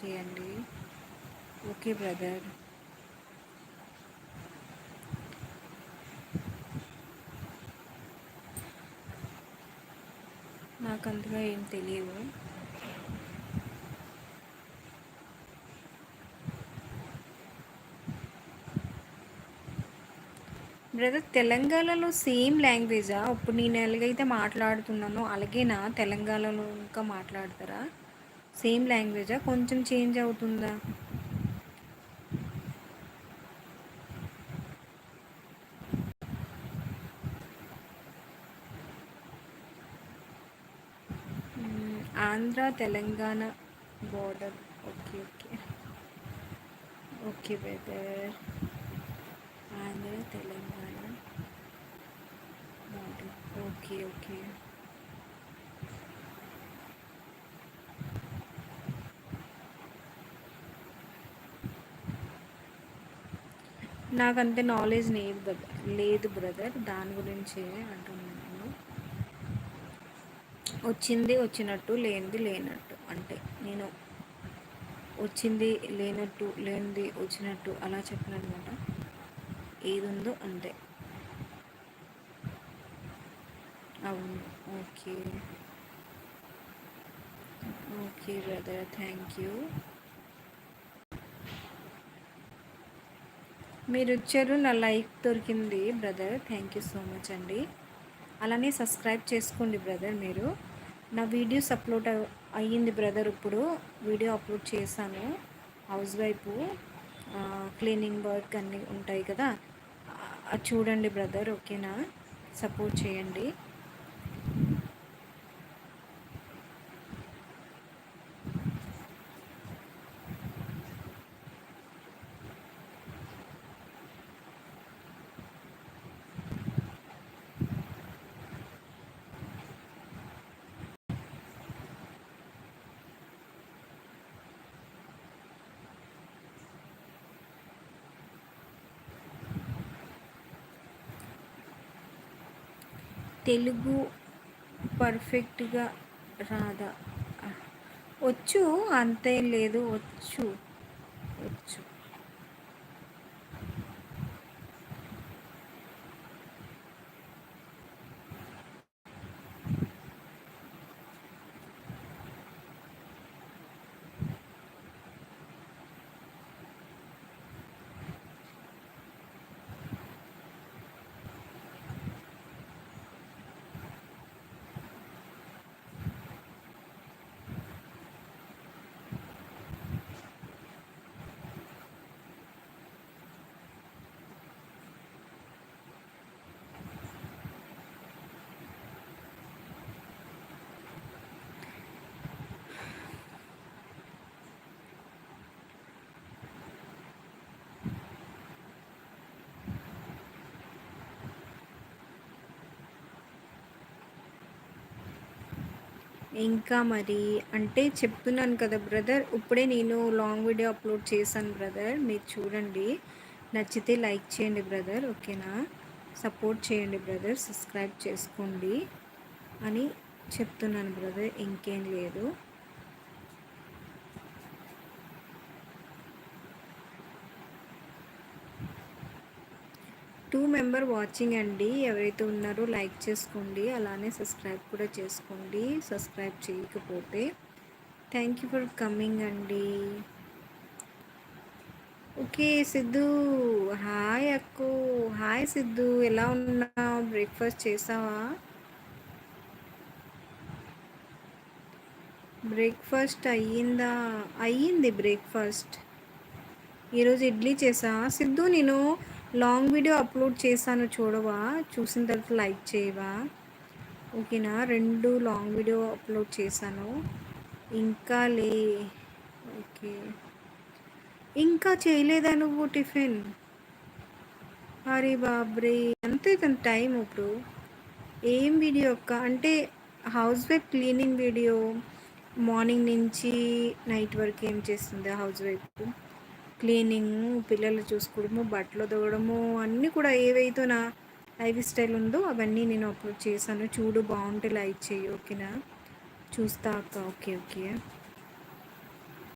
Okay అండి. Okay brother. నాకు అంతగా ఏం తెలియవు బ్రదర్ తెలంగాణలో సేమ్ లాంగ్వేజా? ఇప్పుడు నేను ఎలాగైతే మాట్లాడుతున్నానో అలాగేనా? తెలంగాణలో ఇంకా మాట్లాడతారా? సేమ్ లాంగ్వేజా? కొంచెం చేంజ్ అవుతుందా? Andhra Telangana border. Okay okay. Okay brother. Andhra Telangana border. Okay okay. నాకు అంతే నాలెడ్జ్ లేదు లేదు బ్రదర్ దాని గురించి అంటున్నాను. వచ్చింది వచ్చినట్టు లేనిది లేనట్టు. అంటే నేను వచ్చింది లేనట్టు లేనిది వచ్చినట్టు అలా చెప్పినమాట ఏది ఉందో అంతే. అవును. Okay. Okay brother. Thank you. మీరు వచ్చారు నా లైక్ దొరికింది brother. Thank you so much అండి. అలానే సబ్స్క్రైబ్ చేసుకోండి బ్రదర్ మీరు. నా వీడియోస్ అప్లోడ్ అయ్యింది బ్రదర్ ఇప్పుడు. వీడియో అప్లోడ్ చేశాను. హౌస్ వైఫ్ క్లీనింగ్ వర్క్ అన్నీ ఉంటాయి కదా. చూడండి బ్రదర్ ఓకేనా? సపోర్ట్ చేయండి. తెలుగు పర్ఫెక్ట్గా రాదా? వచ్చు అంతేం లేదు వచ్చు వచ్చు. ఇంకా మరి అంటే చెప్తున్నాను కదా బ్రదర్ ఇప్పుడే నేను లాంగ్ వీడియో అప్లోడ్ చేశాను బ్రదర్ మీరు చూడండి. నచ్చితే లైక్ చేయండి బ్రదర్ ఓకేనా? సపోర్ట్ చేయండి బ్రదర్ సబ్స్క్రైబ్ చేసుకోండి అని చెప్తున్నాను బ్రదర్ ఇంకేం లేదు. టూ మెంబర్ వాచింగ్ అండి. ఎవరైతే ఉన్నారో లైక్ చేసుకోండి. అలానే సబ్స్క్రైబ్ కూడా చేసుకోండి. సబ్స్క్రైబ్ చేయకపోతే థ్యాంక్ యూ ఫర్ కమింగ్ అండి. Okay Siddhu. Hi Akku. Hi Siddhu. ఎలా ఉన్నావు? బ్రేక్ఫాస్ట్ చేసావా? బ్రేక్ఫాస్ట్ అయ్యిందా? అయ్యింది బ్రేక్ఫాస్ట్. ఈరోజు ఇడ్లీ చేసా? సిద్ధు నేను లాంగ్ వీడియో అప్లోడ్ చేశాను చూడవా? చూసిన తర్వాత లైక్ చేయవా? ఓకేనా? రెండు లాంగ్ వీడియో అప్లోడ్ చేశాను. ఇంకా లే ఓకే. ఇంకా చేయలేదా నువ్వు టిఫిన్? అరే బాబ్రే అంతే తన టైం ఇప్పుడు. ఏం వీడియో ఒక్క అంటే house wife cleaning video morning నుంచి నైట్ వరకు ఏం చేస్తుంది హౌస్ వైఫ్? క్లీనింగ్ పిల్లలు చూసుకోవడము బట్టలు తోవడము అన్నీ కూడా ఏవైతే నా లైఫ్ స్టైల్ ఉందో అవన్నీ నేను అప్లోడ్ చేశాను. చూడు బాగుంటే లైక్ చేయి ఓకేనా? చూస్తా అక్క. Okay okay.